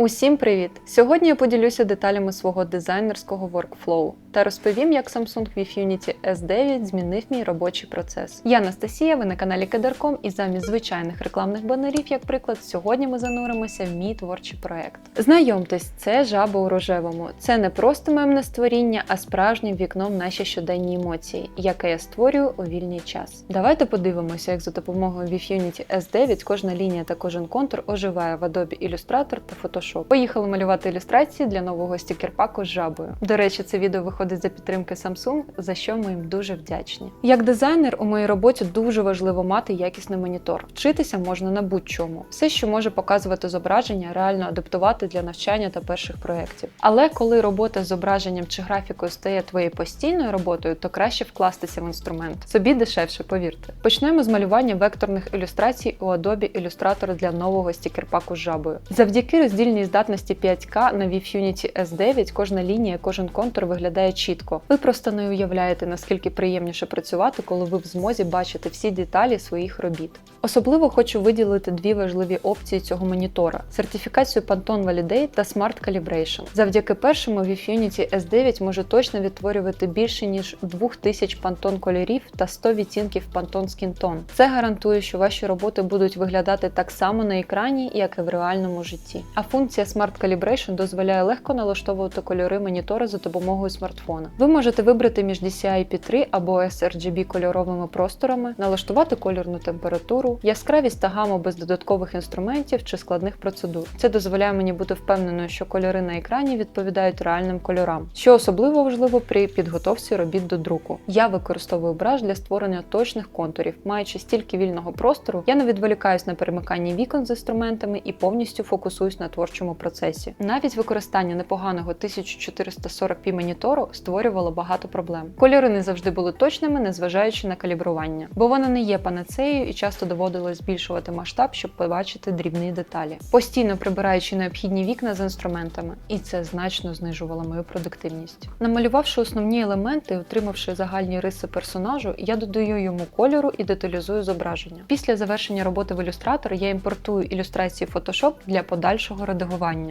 Усім привіт! Сьогодні я поділюся деталями свого дизайнерського workflow та розповім, як Samsung Vifunity S9 змінив мій робочий процес. Я Анастасія, ви на каналі Кедерком, і замість звичайних рекламних банерів, як приклад, сьогодні ми зануримося в мій творчий проект. Знайомтесь, це жаба у рожевому. Це не просто мемне створіння, а справжнім вікном наші щоденні емоції, яке я створюю у вільний час. Давайте подивимося, як за допомогою Vifunity S9 кожна лінія та кожен контур оживає в Adobe Illustrator та Photoshop. Поїхали малювати ілюстрації для нового стікер-паку з жабою. До речі, це відео виходить за підтримки Samsung, за що ми їм дуже вдячні. Як дизайнер у моїй роботі дуже важливо мати якісний монітор. Вчитися можна на будь-чому. Все, що може показувати зображення, реально адаптувати для навчання та перших проєктів. Але коли робота з зображенням чи графікою стає твоєю постійною роботою, то краще вкластися в інструмент. Собі дешевше, повірте. Почнемо з малювання векторних ілюстрацій у Adobe Illustrator для нового стікер-паку з жабою. Завдяки роздільній здатності 5К на Vifunity S9 кожна лінія, кожен контур виглядає чітко. Ви просто не уявляєте, наскільки приємніше працювати, коли ви в змозі бачити всі деталі своїх робіт. Особливо хочу виділити дві важливі опції цього монітора: сертифікацію Pantone Validate та Smart Calibration. Завдяки першому Vifunity S9 може точно відтворювати більше ніж 2000 Pantone кольорів та 100 відтінків Pantone Skin Tone. Це гарантує, що ваші роботи будуть виглядати так само на екрані, як і в реальному житті. А функція Smart Calibration дозволяє легко налаштовувати кольори монітора за допомогою смартфона. Ви можете вибрати між DCI-P3 або sRGB кольоровими просторами, налаштувати кольорну температуру, яскравість та гаму без додаткових інструментів чи складних процедур. Це дозволяє мені бути впевненою, що кольори на екрані відповідають реальним кольорам, що особливо важливо при підготовці робіт до друку. Я використовую браш для створення точних контурів, маючи стільки вільного простору, я не відволікаюсь на перемикання вікон з інструментами і повністю фокусуюсь на творчому процесі. Навіть використання непоганого 1440p монітору створювало багато проблем. Кольори не завжди були точними, незважаючи на калібрування, бо вона не є панацеєю і часто доводилось збільшувати масштаб, щоб побачити дрібні деталі, постійно прибираючи необхідні вікна з інструментами, і це значно знижувало мою продуктивність. Намалювавши основні елементи, отримавши загальні риси персонажу, я додаю йому кольору і деталізую зображення. Після завершення роботи в ілюстратор я імпортую ілюстрації Photoshop для подальшого редагування.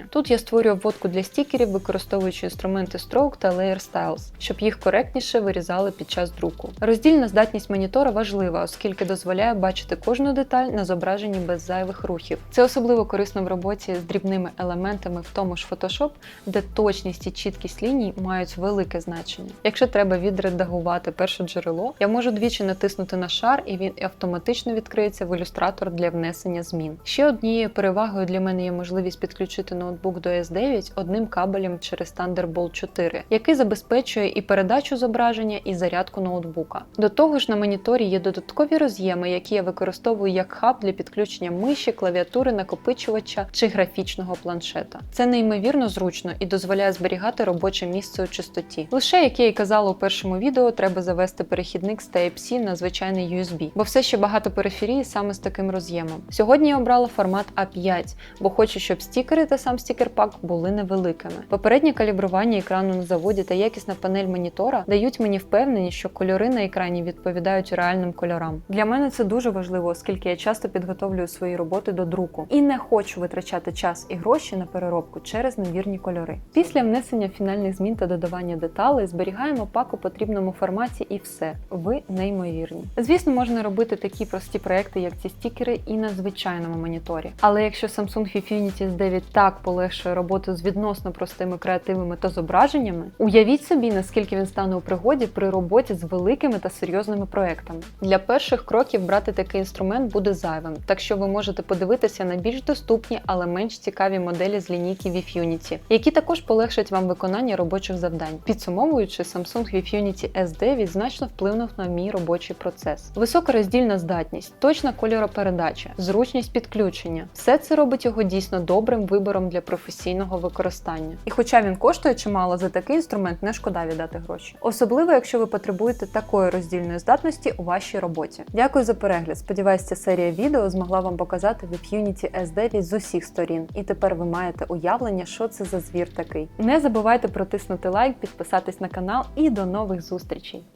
Тут я створюю обводку для стікерів, використовуючи інструменти Stroke та Layer Styles, щоб їх коректніше вирізали під час друку. Роздільна здатність монітора важлива, оскільки дозволяє бачити кожну деталь на зображенні без зайвих рухів. Це особливо корисно в роботі з дрібними елементами в тому ж Photoshop, де точність і чіткість ліній мають велике значення. Якщо треба відредагувати перше джерело, я можу двічі натиснути на шар, і він автоматично відкриється в ілюстратор для внесення змін. Ще однією перевагою для мене є можливість підключити ноутбук до S9 одним кабелем через Thunderbolt 4, який забезпечує і передачу зображення, і зарядку ноутбука. До того ж, на моніторі є додаткові роз'єми, які я використовую як хаб для підключення миші, клавіатури, накопичувача чи графічного планшета. Це неймовірно зручно і дозволяє зберігати робоче місце у чистоті. Лише, як я і казала у першому відео, треба завести перехідник з Type-C на звичайний USB, бо все ще багато периферії саме з таким роз'ємом. Сьогодні я обрала формат A5, бо хочу, щоб стікери та сам стікер-пак були невеликими. Попереднє калібрування екрану на заводі та якісна панель монітора дають мені впевненість, що кольори на екрані відповідають реальним кольорам. Для мене це дуже важливо, оскільки я часто підготовлюю свої роботи до друку і не хочу витрачати час і гроші на переробку через невірні кольори. Після внесення фінальних змін та додавання деталей зберігаємо пак у потрібному форматі і все. Ви неймовірні. Звісно, можна робити такі прості проекти, як ці стікери, і на звичайному моніторі. Але якщо Samsung Vifinity S9 так полегшує роботу з відносно простими креативами та зображеннями, уявіть собі, наскільки він стане у пригоді при роботі з великими та серйозними проектами. Для перших кроків брати такий інструмент буде зайвим, так що ви можете подивитися на більш доступні, але менш цікаві моделі з лінійки Vifunity, які також полегшать вам виконання робочих завдань. Підсумовуючи, Samsung Vifunity S9 значно вплинув на мій робочий процес. Висока роздільна здатність, точна кольоропередача, зручність підключення все це робить його дійсно добрим вибором для професійного використання. І хоча він коштує чимало, за такий інструмент не шкода віддати гроші. Особливо, якщо ви потребуєте такої роздільної здатності у вашій роботі. Дякую за перегляд. Сподіваюся, серія відео змогла вам показати Vifunity S9 з усіх сторін, і тепер ви маєте уявлення, що це за звір такий. Не забувайте протиснути лайк, підписатись на канал і до нових зустрічей!